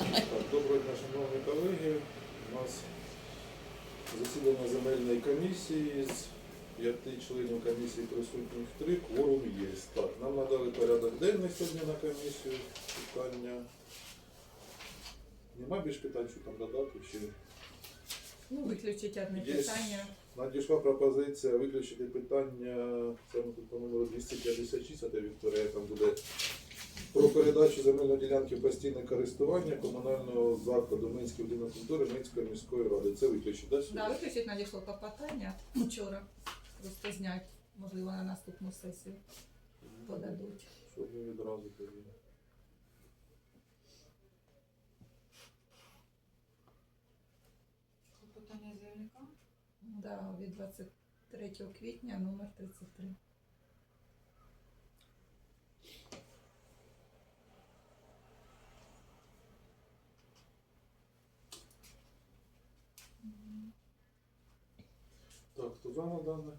Доброго дня, шановні колеги. У нас засідання земельної комісії з п'яти членів комісії присутніх три, кворум є. Так, нам надали порядок денний сьогодні на комісію. Питання. Нема більш питань, що там додати? Чи Ну, виключить одне Є. питання. надійшла пропозиція виключити питання саме тут по номеру 256, а де Вікторія там буде про передачу земельної ділянки в постійне користування комунального закладу Минський будинок культури Минської міської ради. Це виключить, да. Да, виключить надійшло клопотання вчора. Просто знять, можливо, на наступну сесію подадуть. Щоб ми відразу тоді. Питання заявника? Да, від 23 квітня номер 33. Дане?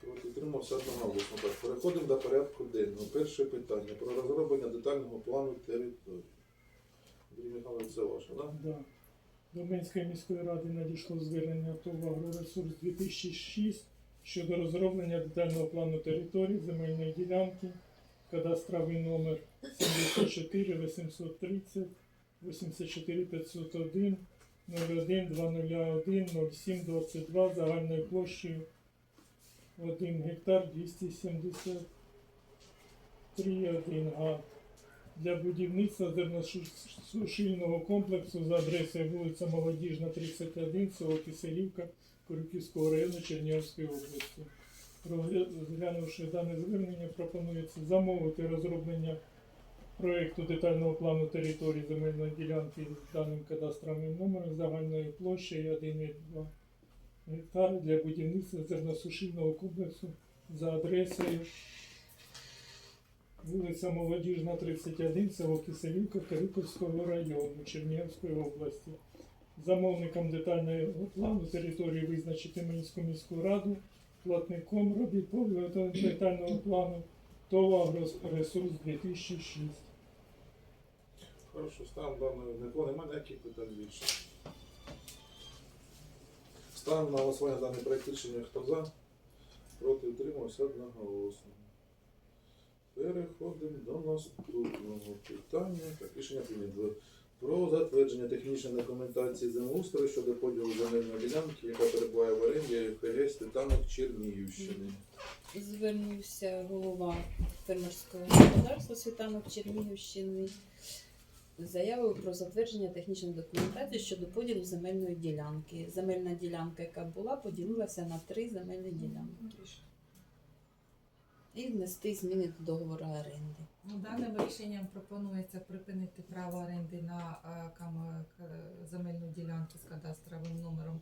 Проти утримався одноголосно. Так, переходимо до порядку денного. Перше питання про розроблення детального плану території. Андрій Михайлович, це ваше, так? Да? Да. До Минської міської ради надійшло звернення ТОВ «Агроресурс 2006 щодо розроблення детального плану території земельної ділянки, кадастровий номер 74 830 84 501 01 201 07 22 загальною площею 1 гектар 273 1 га для будівництва зерносушильного комплексу за адресою вулиця Молодіжна, 31, село Киселівка, Корюківського району Чернігівської області. Розглянувши дане звернення, пропонується замовити розроблення проєкту детального плану території земельної ділянки з даним кадастровим номером загальною площею 1,2 гектари для будівництва зерносушильного комплексу за адресою Вулиця Молодіжна, 31, село Киселівка, Карюківського району Чернігівської області. Замовником детального плану території визначити Минську міську раду, платником робіт по детального плану ТОВ «Агроресурс 2006. Хорошо, ставимо дане. Нікого немає ніяких питань більше. Ставимо на голосування даний проект рішення. Хто за? Проти утримався одноголосно. Переходимо до наступного питання. Так, рішення прийнято. Про затвердження технічної документації землеустрою щодо поділу земельної ділянки, яка перебуває в оренді ФГ Стетанок Чернігівщини. Звернувся голова фермерського господарства Світанок Чернігівщини з заявою про затвердження технічної документації щодо поділу земельної ділянки. Земельна ділянка, яка була, поділилася на три земельні ділянки. І внести зміни до договору оренди. Ну, Даним рішенням пропонується припинити право оренди на е, кам- земельну ділянку з кадастровим номером,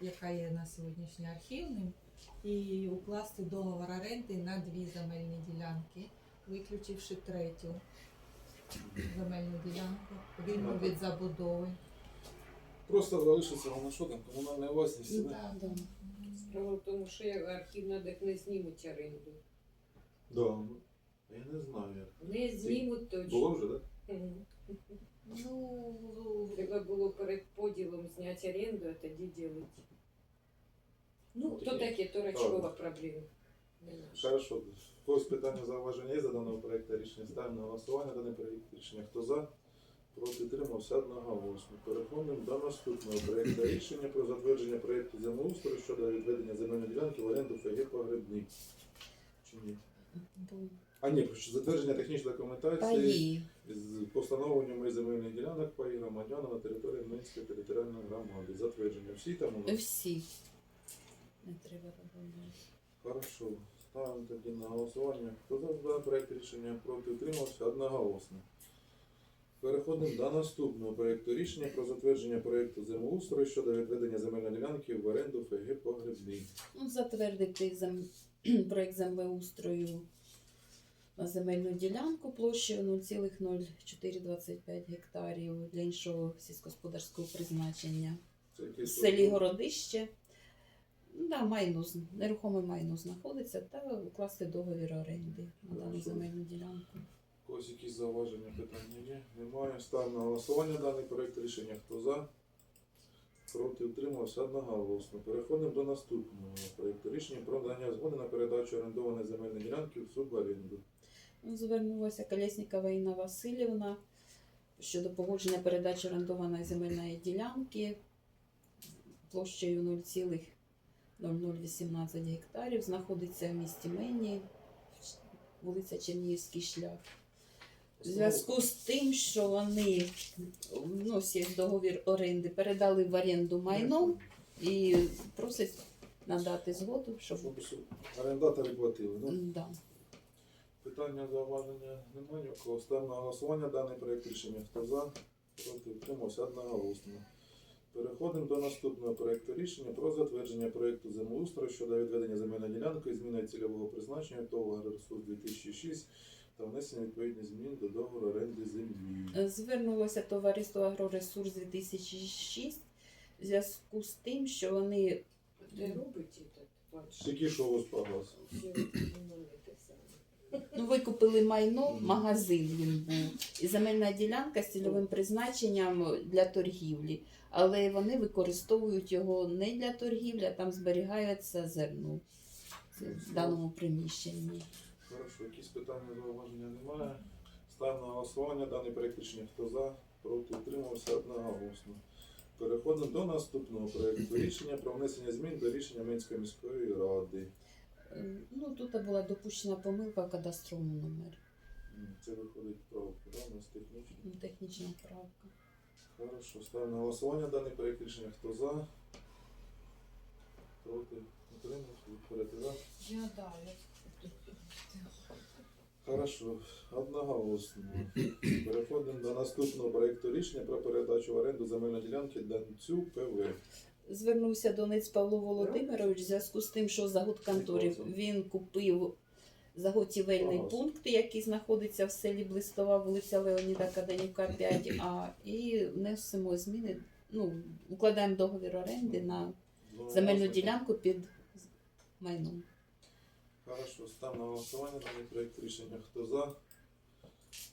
яка є на сьогоднішній архівним, і укласти договор оренди на дві земельні ділянки, виключивши третю земельну ділянку, вільну від забудови. Просто залишиться воно що там, комунальна власність. да? Да, да. Справа в тому, що як архівна так не знімуть оренду. Да. ну, Я не знаю як. Не знімуть точно. Було вже, так? Мгм. Ну, Треба було перед поділом зняти оренду, а тоді ділити. Ну, то таке. то речова проблема. Хорошо. Когось питання зауваження є за даного проекту рішення. Ставимо на голосування дане проект рішення. Хто за? Проти тримався одноголосно. Переходимо до наступного проекту рішення про затвердження проекту землеустрою щодо відведення земельної ділянки в оренду ФГ Погребник. Чи ні? А ні, про затвердження технічної документації з постановленням земельних ділянок паї громадянам на території Минської територіальної громади. Затвердження. Всі там у нас? Всі. Не треба робити. Хорошо. Ставимо тоді на голосування. Хто за даний проект рішення проти утримався одноголосно. Переходимо до наступного проекту рішення про затвердження проекту землеустрою щодо відведення земельної ділянки в оренду ФГ Погребний. Ну, затвердити зем... проект землеустрою на земельну ділянку площею 0,0425 гектарів для іншого сільськогосподарського призначення. В селі Городище. Да, майно, нерухоме майно знаходиться та укласти договір оренди на дану земельну ділянку. У когось якісь зауваження, питання є? Немає. Ставимо на голосування даний проект рішення. Хто за? Проти утримався одноголосно. Переходимо до наступного проекту рішення про надання згоди на передачу орендованої земельної ділянки в суборенду. Звернулася Колєснікова Інна Васильівна щодо погодження передачі орендованої земельної ділянки площею 0,0018 гектарів. Знаходиться в місті Мені, вулиця Чернігівський шлях. В зв'язку з тим, що вони ну, договір оренди, передали в оренду майно і просять надати згоду, щоб орендатори платили. Ну, да. Питання зауваження немає. у. Ставимо на голосування даний проект рішення. Хто за? Проти утримався одноголосно. Переходимо до наступного проекту рішення про затвердження проекту землеустрою щодо відведення земельної ділянки і зміни цільового призначення ТОВ «Агроресурс 2006 та внесення відповідних змін до договору оренди землі. Звернулося товариство Агроресурс 2006 в зв'язку з тим, що вони Ты робите этот ваш? Тільки що у вас погас. Ну, викупили майно, магазин він був, і земельна ділянка з цільовим призначенням для торгівлі. Але вони використовують його не для торгівлі, а там зберігається зерно в даному приміщенні. Хорошо, якісь питання зауваження немає. Ставимо на голосування даний проект рішення. Хто за, проти утримався одноголосно. Переходимо до наступного проекту рішення про внесення змін до рішення Минської міської ради. Е, Ну, тут була допущена помилка в кадастровому номері. Це виходить правка, да, у нас технічно. Ну, Технічна правка. Хорошо, ставимо на голосування даний проект рішення. Хто за, проти утримався, відповідати за. Я да, я Хорошо, одноголосно. Переходимо до наступного проекту рішення про передачу в оренду земельної ділянки Данцю ПВ. Звернувся Донець Павло Володимирович в зв'язку з тим, що заготконторів він купив заготівельний пункт, який знаходиться в селі Блистова, вулиця Леоніда Каданюка, 5А, і внесемо зміни. Ну, укладаємо договір оренди на Ну, земельну ділянку під майном. Хорошо, став на голосування даний проект рішення. Хто за?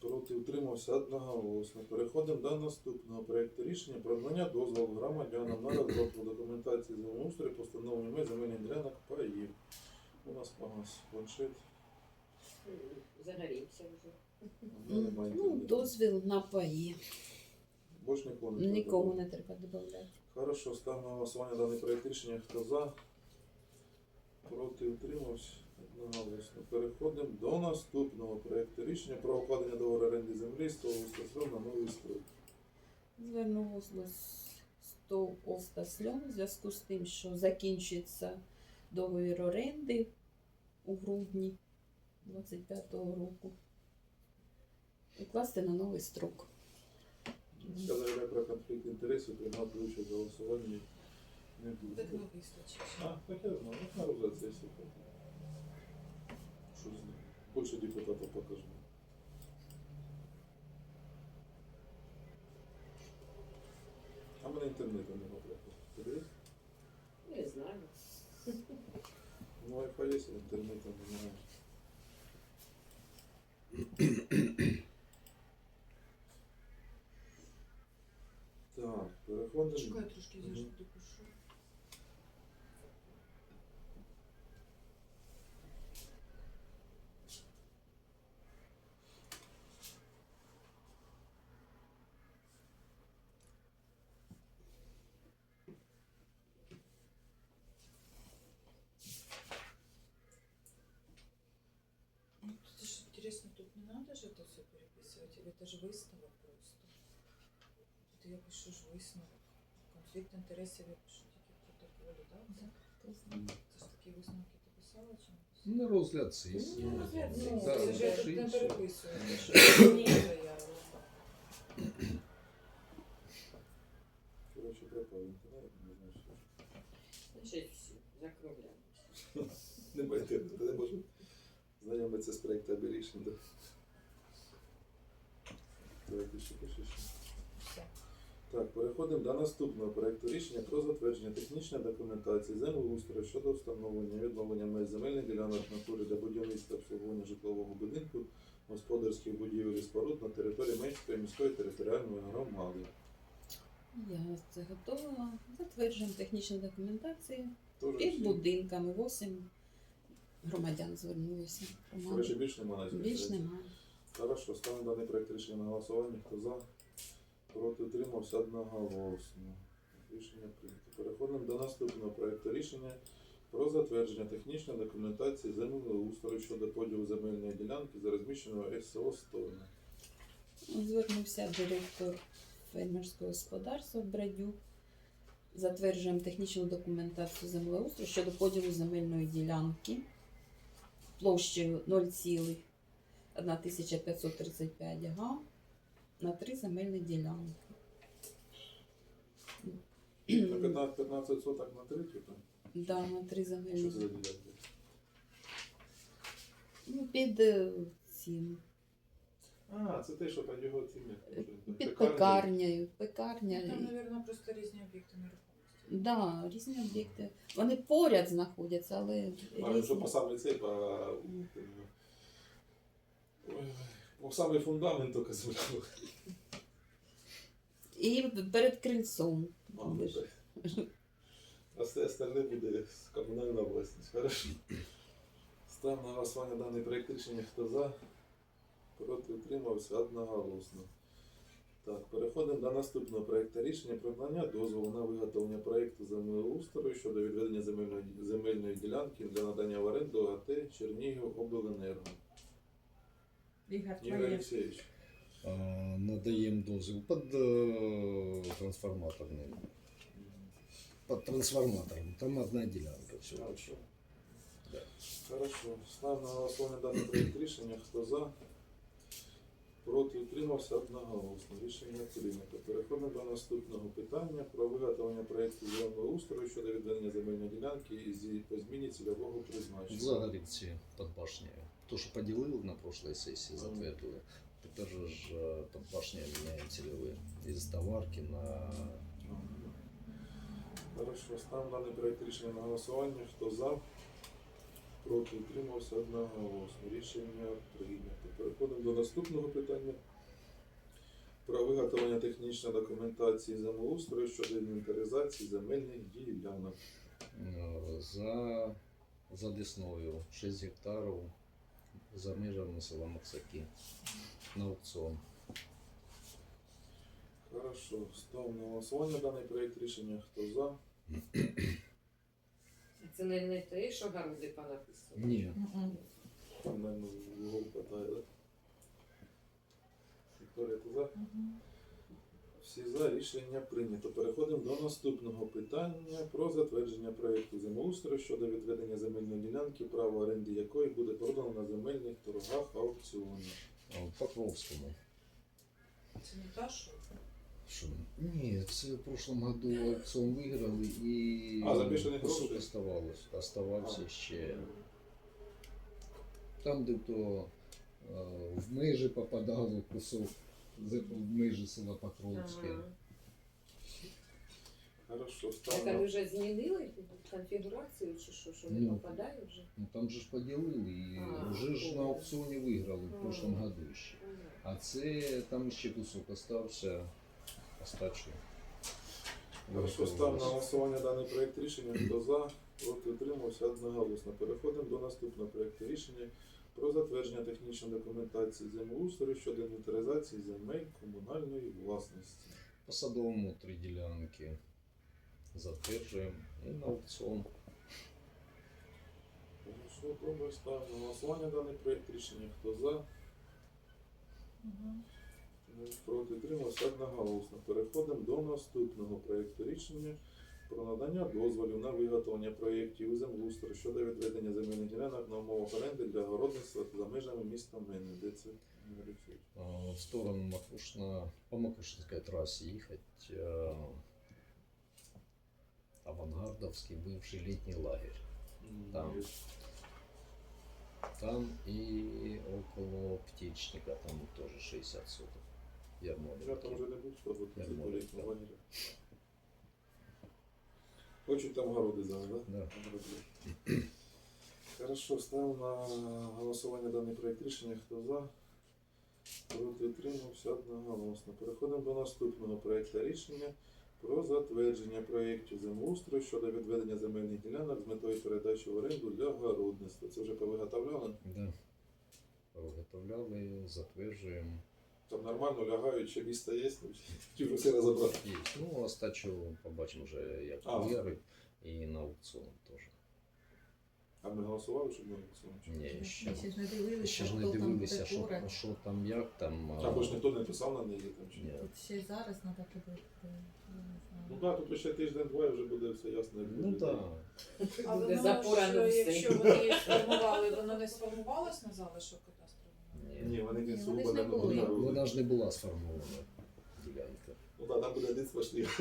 Проти утримався одноголосно. Переходимо до наступного проекту рішення про надання дозволу громадянам на розробку документації землеустрою по встановленню меж земельних ділянок паїв. У нас погас планшет. Мене немає Ну, інтернету. дозвіл на паї. Більш нікого не треба Нікого додати. не треба додати. Хорошо, ставимо на голосування даний проект рішення. Хто за? Проти утримався. Одноголосно. Переходимо до наступного проекту рішення про укладення договору оренди землі з того на новий строй. Звернулося 100 Остасльон в зв'язку з тим, що закінчується договір оренди у грудні 25-го року. Укласти на новий строк. Сказали про конфлікт інтересів, приймати участь в голосуванні не буде. так не вистачить. А, так я знаю, ну, на розгляд сесії. Що з ним? Більше депутата покажу. А в мене інтернету немає. просто. Ти дивись? Не знаю. Ну, Wi-Fi є, а інтернету немає. Так, переходимо. Чекай трошки, я ж Мгм. допишу. переписывать, или это же выставок просто. Тут я пишу ж висновок. Конфлікт інтересів я пишу тільки в протоколі, так? Це ж такі висновки ти писала чи не писала? На розгляд сесії. Ну, розгляд Ну, сесії. так, Це ж я тут не пишіть. переписую. що Ні, заяву. Коротше, пропав інтернет, не знаю що. Значит, все, закругляем. Немає інтернету, не можу знайомитися з проектами рішень. Давайте ще пише ще. Все. Так, переходимо до наступного проекту рішення про затвердження технічної документації землеустрою щодо встановлення і відновлення меж земельних ділянок в натурі для будівництва обслуговування житлового будинку господарських будівель і споруд на території Менської міської територіальної громади. Я це готова. Затверджуємо технічні документації. Тоже Під всі. будинками 8 громадян звернулися. Коротше, більш немає Більш немає. Хорошо, ставимо даний проект рішення на голосування. Хто за? Проти утримався одноголосно. Рішення прийнято. Переходимо до наступного проекту рішення про затвердження технічної документації землеустрою щодо поділу земельної ділянки за розміщеною СО сторони. Звернувся директор фермерського господарства Брадюк. Затверджуємо технічну документацію землеустрою щодо поділу земельної ділянки площею 0,1535 га на три земельні ділянки. На 15, 15 соток на три, типу? Да, на три Що це за ділянки? Ну, під е, цим. А, це те, що під його цим. як Під пекарня. пекарнею. Пекарня. Там, і- мабуть, просто різні об'єкти нерухомості. Да, різні об'єкти. Вони поряд знаходяться, але А, що по різні. самий цей, по, Ой, по самий фундамент тільки земля. І перед крильцом. А, ну. А все остальне буде комунальна власність. Хорошо. Став на голосування даний проєкт рішення. Хто за? Проти утримався одноголосно. Так, переходимо до наступного проєкту рішення про надання дозволу на виготовлення проєкту землеустрою щодо відведення земельної, земельної ділянки для надання в оренду АТ Чернігів Обленерго. Ігор, Ігор твоє. Олексійович. А, надаем дозвол под э, трансформаторным. Под трансформатором. Там одна делянка. Все. Хорошо. Да. Хорошо. Став на голосування даний проєкт рішення. Хто за? Проти утримався одноголосно. Рішення прийнято. Переходимо до наступного питання про виготовлення проєкту землеустрою щодо відведення земельної ділянки і зі по зміні цільового призначення. Загорівці под башнею. То, що поділили на прошлой сесії, затвердили. Тепер же ж э, под башнею міняємо цільові. Із товарки на Хорошо. Став даний проєкт рішення на голосування. Хто за? Проти утримався одноголосно. Рішення прийнято. Переходимо до наступного питання. Про виготовлення технічної документації землеустрою щодо інвентаризації земельних ділянок. е, за, за Десною 6 гектарів за межами села Максаки на аукціон. Хорошо. Ставимо на голосування даний проєкт рішення. Хто за? Це не, не те, що гаруди понаписано. Ні. Там, наверное, в угол хватає, да? Вікторія, ти за? Мгм. Всі за рішення прийнято. Переходимо до наступного питання про затвердження проєкту землеустрою щодо відведення земельної ділянки, право оренди якої буде продано на земельних торгах аукціоні. А, в Покровському. Це не та, що? Що? Ні, це в прошлом году аукціон виграли і А, за більше не кусок грошей? оставалось. Оставався А. ще. Там, де то е, в межі попадало кусок межі села Покровське. Ага. Хорошо, Так а ставимо. ви вже змінили конфігурацію чи що, що не Ну. попадає вже? Ну там же ж поділили і А, вже ж на о. аукціоні виграли в А. прошлом году ще. А це там ще кусок остався, остачу. Хорошо, став на голосування даний проєкт рішення. Хто за, проти утримався одноголосно. Переходимо до наступного проєкту рішення про затвердження технічної документації землеустрою щодо інвентаризації земель комунальної власності. По садовому три ділянки затверджуємо і на аукціон. Добре, ставимо на голосування даний проєкт рішення. Хто за, Мгм. проти утримався одноголосно. Переходимо до наступного проєкту рішення про надання дозволів на виготовлення проєктів у землеустрою щодо відведення земельних ділянок на умовах оренди для городництва за межами міста Мини. Де це? В сторону Макушна, по Макушинской трассе ехать а, Авангардовский бывший летний лагерь. Там. Там и около птичника, там тоже 60 соток. Я Я там вже не був, що тут Я це думаю, політні так. лагері. Хочуть там городи зараз, да? Да. Хорошо, ставимо на голосування даний проєкт рішення. Хто за? Проти утримався одноголосно. Переходимо до наступного проекту рішення про затвердження проєктів землеустрою щодо відведення земельних ділянок з метою передачі в оренду для городництва. Це вже повиготовляли? Да. Виготовляли, затверджуємо. Там нормально лягають, ще місто є, чи вже все розібрати. Є. Ну, остачу побачимо вже, як А. виявить, і на аукціон теж. А ми голосували, щоб ми голосували? ні? Ще, ще ж не дивилися, ще ж не хто там дивилися, буде що, що там, як там. а, Або ж ніхто не писав на неї там чи ні? Тут ще й зараз треба подивитися. я не Ну знаю. так, тут ще тиждень-два і вже буде все ясно. як Ну буде. так. Буде А воно все. якщо вони сформували, воно не сформувалось на залишок? Ні, вони Ні, кінцю вони ж не були. Вона, вона ж не була сформована ділянка. Ну так, там буде один сплошний.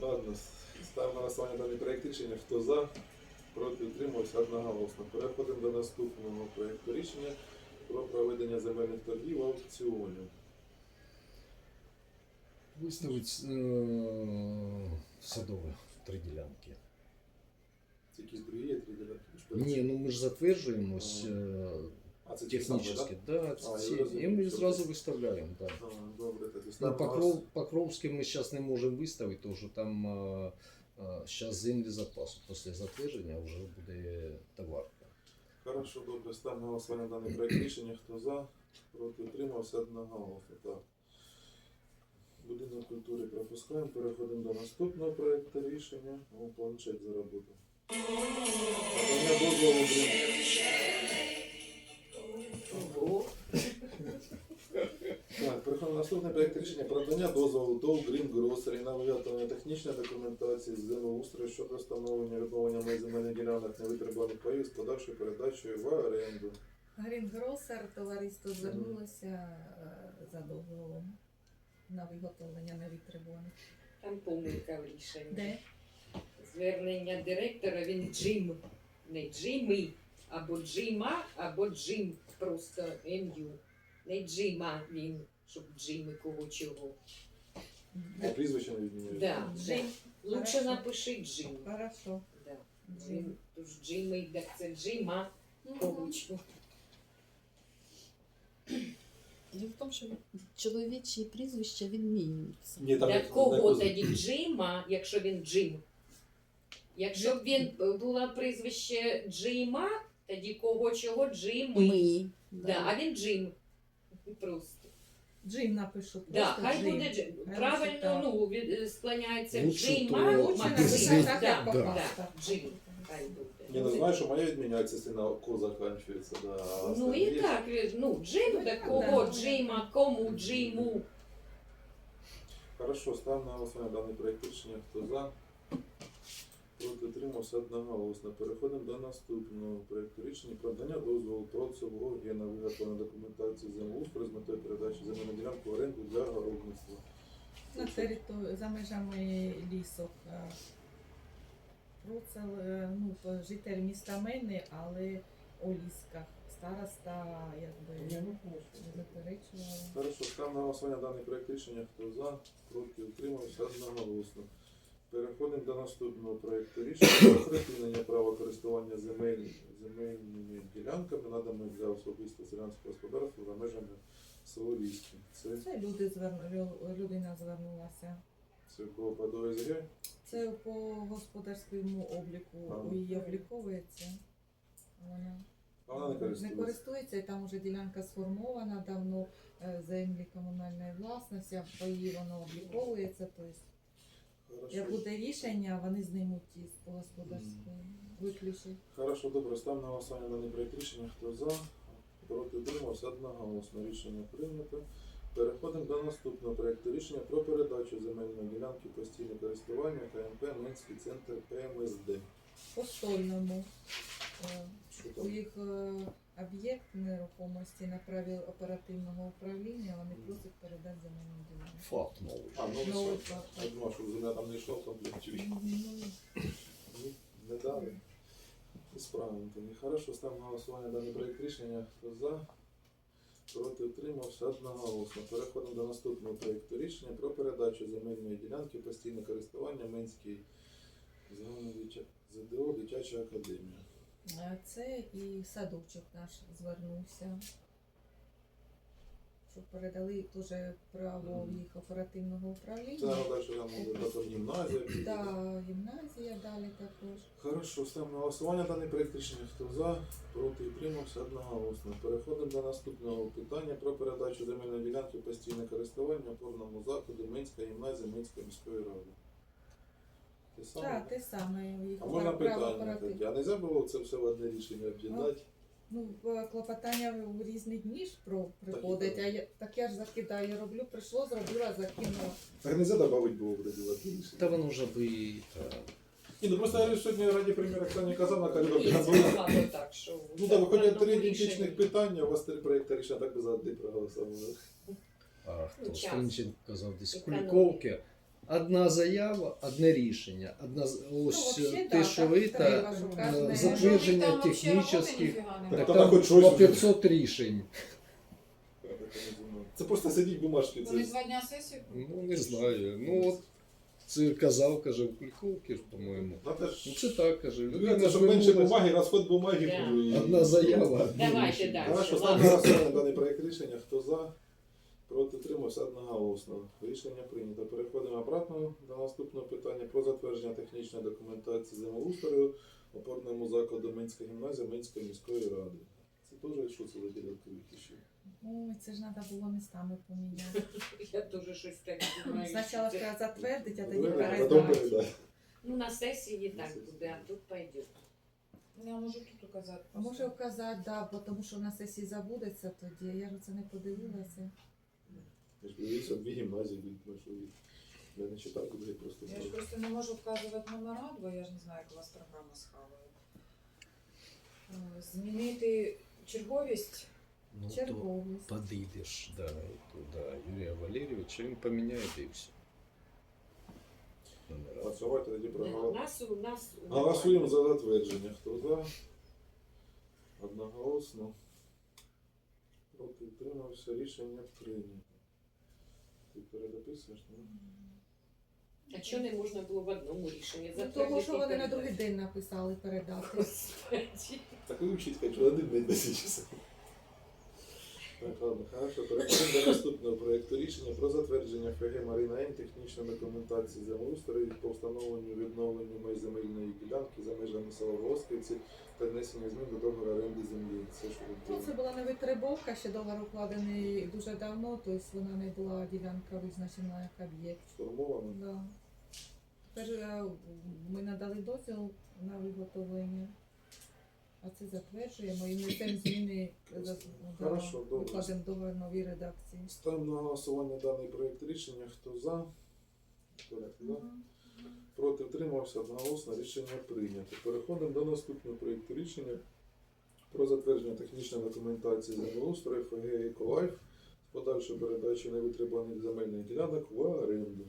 Ладно, ставимо на голосування даний проєкт рішення. Хто за, проти утримався одноголосно. Переходимо до наступного проєкту рішення про проведення земельних торгів аукціонів. Виставить е, садове три ділянки. Це якісь другі є три ділянки? Ні, ну ми ж затверджуємо ось, е, а це ті самі, технічно. так? Да, А, ці, я розумію, і ми все. зразу виставляємо. Да. А, Добре, тоді Ну, ставимо на Покров, Покровський ми зараз не можемо виставити, тому що там зараз землі запасу. Після затвердження вже буде товарка. Хорошо, добре, ставимо на голосування даний проект рішення. Хто за, проти утримався одноголосно. Так. Будинок культури пропускаємо. Переходимо до наступного проекту рішення. О, планшет заработав. Так, переходимо до наступний проект рішення про надання дозволу ТОВ Green Grocery на виготовлення технічної документації з землеустрою щодо встановлення відновлення меж земельних ділянок невитребуваних паїв з подальшою передачею в оренду. Грінгросер товариство звернулося е, за договором на виготовлення невитребуваних. Там помилка в рішенні. Де? Звернення директора він Джим. Не Джимі, або Джима, або Джим. Просто МЮ. Не Джима він, щоб Джими кого чого. А прізвище не відмінюється. Да, Джим. Лучше Хорошо. напиши Джим. Хорошо. Да. Джим. Тож Джими, так це Джима, кого чого. Діло в тому, що чоловічі прізвища відмінюються. Ні, там Для кого тоді Джима, якщо він Джим? Якщо б він е, було прізвище Джима, тоді кого чого Джими. Ми. Да, а він Джим. Просто. Джим напишу. Да, просто хай Джим. буде Джим. Правильно, лише ну, від, е, склоняється Лучше Джима. то- Лучше Максим. написати так, Да, як да. Джим. Хай буде. Ні, ну знаєш, що моя відміняється, якщо на ко закінчується. Да. а Ну остальні і є. так, він, ну, Джим, Ну, так так, кого да. Джима, кому Джиму. Хорошо, ставимо на голосування даний проект рішення. Хто за? Проти утримався одноголосно. Переходимо до наступного проекту рішення про надання дозволу Троцевого є на виготовлення документації землеустрою з метою передачі земельної ділянки в оренду для городництва. На території за межами лісок. е, Процел, е, ну, житель міста Мельни, але у лісках. Староста, якби не заперечувала. Хорошо, ставимо на голосування даний проект рішення. Хто за? Проти утримався одноголосно. Переходимо до наступного проекту рішення про припинення права користування земель, земельними ділянками, наданими для особистого селянського господарства за межами село Ліски. Це, Це люди зверну, людина звернулася. це по ДОСГ. Це по господарському обліку Ага. її обліковується. Вона А вона не користується. користується, і там вже ділянка сформована, давно е, землі комунальної власності, а по її воно обліковується. Тобто. Як буде рішення, вони знімуть із по господарському виключать. Хорошо, добре, став на голосування даний проект рішення. Хто за? Проти утримався одноголосно. Рішення прийнято. Переходимо до наступного проекту рішення про передачу земельної ділянки постійне користування КМП Минський центр ПМСД. По стольному. У їх е, об'єкт нерухомості на праві оперативного управління, вони просять передати земельну ділянку. Факт новий. А, ну Новий все. факт. Я думав, що земля там не йшов комплекті. Ну, Ні, Не дали. Справимо тоді. Хорошо, став на голосування даний проект рішення. Хто за? Проти утримався одноголосно. Переходимо до наступного проекту рішення про передачу земельної ділянки постійне користування Минський загальний дитя- ЗДО Дитяча академія. Е, Це і садочок наш звернувся. Щоб передали теж право в їх оперативного Це управління. що там буде там гімназія. Та гімназія далі також. Хорошо, ставимо на голосування даний проект рішення. Хто за, проти утримався одноголосно. Переходимо до наступного питання про передачу земельної ділянки постійне користування опорному закладу Минська гімназія Минської міської ради. Те саме? Так, те саме їх А можна питання таке? А не забуло це все в одне рішення об'єднати? Ну, клопотання в різні дні ж про приходить, а я так я ж закидаю, роблю, прийшло, зробила, закинула. Так не додати було в одне рішення. Да воно вже би е, Ні, ну просто я сьогодні раді примір Оксані казав на коридорі. Я так, що Ну так, виходять три ідентичних питання, у вас три проекти рішення, так би за один проголосували. А хто Ну, час. Струнченко казав десь. Куліковки. Одна заява, одне рішення. Одна з- ось Ну, взагалі, те, да, що так ви треба, та е, затвердження Там вообще роботи технічних. ніфіга Так немає. Так там там хоч щось по вже. 500 рішень. Це просто сидіть бумажки. Вони Це... два дня сесію? Ну не знаю. Ну от це казав, каже, у Куліковки, ж, по-моєму. Надо Ну ж... це так каже. Ну, Людина це, щоб менше бумаги, розход бумаги Да. і- Одна заява. одне Давайте рішення. далі. Хорошо, Ладно. ставимо на даний проект рішення. Хто за? Проти тримався одноголосно. Рішення прийнято. Переходимо обратно до наступного питання про затвердження технічної документації землеустрою опорному закладу Минська гімназія Минської міської ради. Це теж що це за ділянки ще? Ой, це ж треба було містами поміняти. Я дуже щось так думаю. Спочатку треба затвердити, а тоді Потім передати. Ну, на сесії так буде, а тут пойдет. Я можу тут указати. Може вказати, да, бо тому що на сесії забудеться тоді. Я ж це не подивилася. Я ж дивився дві гімназії, він пройшов. Я не читав, куди просто Я ж знав. просто не можу вказувати номера, бо я ж не знаю, як у вас програма схаває. Е, Змінити черговість. Ну, то Черговість. подійдеш да, туди Юрія Валерійовича, він поміняє і все. Номера. Працювати тоді У проголосувати. нас у нас Голосуємо за затвердження. Хто за? Одноголосно. Проти утримався. Рішення прийнято. Ти передописуєш? ну? А чого не можна було в одному рішенні Ну, Тому що вони на другий день написали передати. Так ви вчіть, хочу один день 10 часов. Ладно, хорошо. Переходимо до наступного проєкту рішення про затвердження ФГ Марина Н технічної документації землеустрою по встановленню відновленню меж земельної ділянки за межами села Восківці та внесення змін до договору оренди землі. Це що Ну, це була не витребовка, ще договор укладений дуже давно, тобто вона не була ділянка визначена як об'єкт. сформовано? Да. Тепер е, ми надали дозвіл на виготовлення, а це затверджуємо і внесемо зміни за- добре. викладемо договор в новій редакції. Ставимо на голосування даний проєкт рішення. Хто за? Порядок, да? Мгм. Проти втримався одноголосно. Рішення прийнято. Переходимо до наступного проєкту рішення про затвердження технічної документації землеустрою ФГ «Еколайф» з подальшою передачею невитребуваних земельних ділянок в оренду.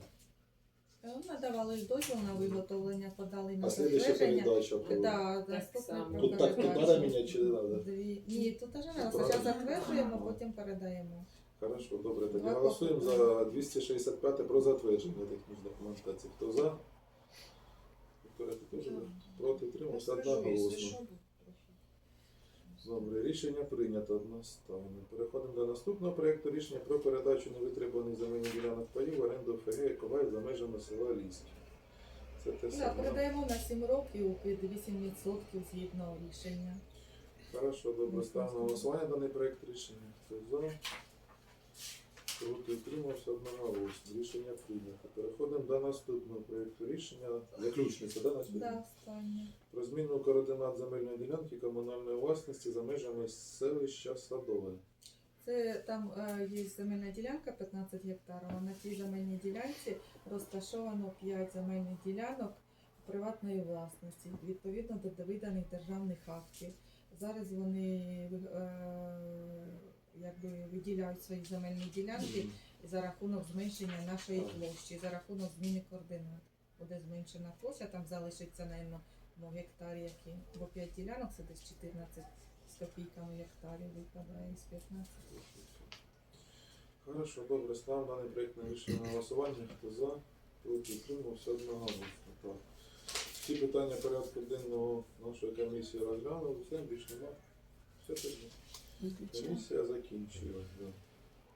Е, Надавали дозвіл на виготовлення, подали на А затвердження. передача. Да, само. Тут так тут передачу. треба міняти чи не треба? Дві. Ні, тут теж не треба. Правильно. Спочатку затверджуємо, потім передаємо. Хорошо, добре. Тоді Два голосуємо за 265 про затвердження технічної документації. Хто за? Вікторія, ти теж за? Проти одноголосно. Добре, рішення прийнято одностайно. Переходимо до наступного проєкту рішення про передачу невитребуваних земельних ділянок паїв в оренду ФГ «Еколайф» за межами села Ліськ. Це те саме. передаємо на 7 років під 8% згідно рішення. Хорошо, добре, ставимо на голосування даний проєкт рішення. Хто за? Проти утримався одноголосно. Рішення прийнято. Переходимо до наступного проєкту рішення. Заключниця, да, на сьогодні? Да, останнє. Про зміну координат земельної ділянки комунальної власності за межами селища Садове. Це там е, є земельна ділянка 15 гектарів, а на цій земельній ділянці розташовано 5 земельних ділянок приватної власності, відповідно до виданих державних актів. Зараз вони е, якби виділяють свої земельні ділянки за рахунок зменшення нашої площі, за рахунок зміни координат. Буде зменшена площа, там залишиться, напевно, ну, гектарі які, бо 5 ділянок це десь 14 з копійками гектарів випадає з 15. Хорошо, добре, ставимо даний проєкт на рішення на голосування. Хто за, проти, утримався одноголосно. Так. Всі питання порядку денного нашої комісії розглянули, все більше нема. Все тоді. Комісія закінчилась. Да.